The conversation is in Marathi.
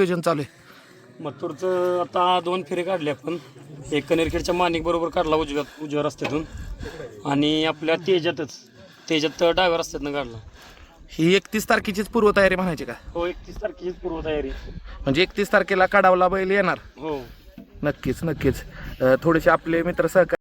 नियोजन चालू आहे. मथुरचं आता दोन फेरे काढले आपण. एक कनेरखेडच्या मानिक बरोबर काढला उजव्या उजव्या रस्त्यातून. आणि आपल्या तेजातच तेजात डाव्या रस्त्यातनं काढला. ही एकतीस तारखेचीच पूर्वतयारी म्हणायची का? हो एकतीस तारखेचीच पूर्वतयारी. म्हणजे एकतीस तारखेला काढावला बैल येणार. हो. नक्कीच नक्कीच. थोडेसे आपले मित्र सहकार